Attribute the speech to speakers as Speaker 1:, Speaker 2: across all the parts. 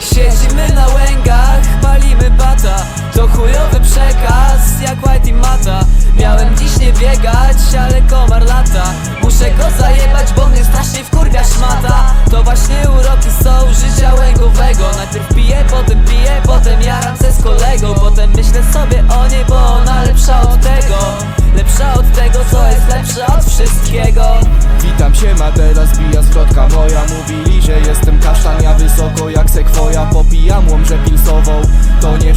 Speaker 1: Siedzimy na łęgach, palimy bata. To chujowy przekaz, jak White Mata Miałem dziś nie biegać, ale komar lata. Muszę go zajebać, bo mnie strasznie wkurwia szmata. To właśnie uroki są życia łęgowego Najpierw piję, potem piję, potem jaram se z kolegą. Potem myślę sobie o niej, bo ona lepsza od tego. Lepsza od tego, co jest lepsze od wszystkiego.
Speaker 2: Witam się, ma teraz bija zwrotka. Moja Mówili, że jestem kasztan, ja wysoko jak sekwoja Popijam łomżę pilsową, to nie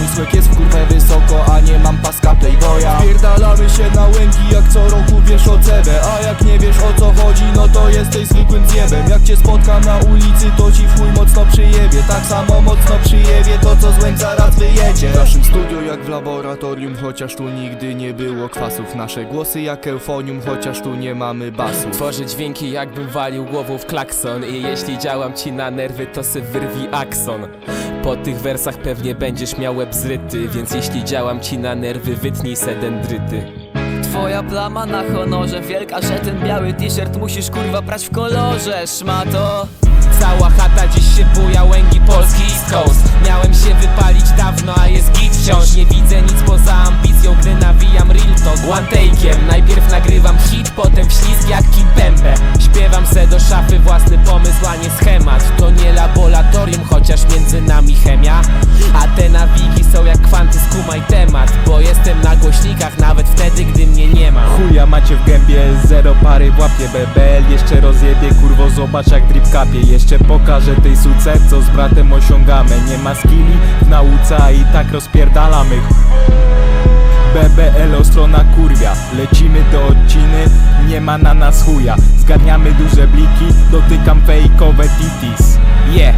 Speaker 2: Mój słek jest w kurwę wysoko, a nie mam paska playboya. Pierdalamy się na łęgi, jak co roku wiesz o cebę A jak nie wiesz o co chodzi, no to jesteś zwykłym zjebem. Jak cię spotkam na ulicy, to ci w chuj mocno przyjebie. Tak samo mocno przyjebie to, co z łęk zaraz wyjedzie. W naszym studiu jak w laboratorium, chociaż tu nigdy nie było kwasów. Nasze głosy jak eufonium, chociaż tu nie mamy basów
Speaker 3: Tworzę dźwięki jakbym walił głową w klakson. I jeśli działam ci na nerwy to se wyrwij akson Po tych wersach pewnie będziesz miał łeb zryty Więc jeśli działam ci na nerwy wytnij se dendryty.
Speaker 1: Twoja plama na honorze Wielka, że ten biały t-shirt musisz kurwa brać w kolorze Szmato.
Speaker 3: Cała chata dziś się buja, łęgi Polski East Coast. Miałem się wypalić dawno, a jest git wciąż. Nie widzę nic poza ambicją, gdy nawijam real talk. One take'iem, najpierw nagrywam hit, potem wślizg jak Kimpembe Śpiewam se do szafy własny pomysł, a nie schemat
Speaker 4: macie w gębie, zero pary w łapie BBL Jeszcze rozjebie kurwo, zobacz jak drip kapie. Jeszcze pokażę tej suce, co z bratem osiągamy. Nie ma skilli w nauce, i tak rozpierdalamy. BBL strona kurwia, lecimy do odciny Nie ma na nas chuja, zgarniamy duże bliki Dotykam fejkowe titis. Yeah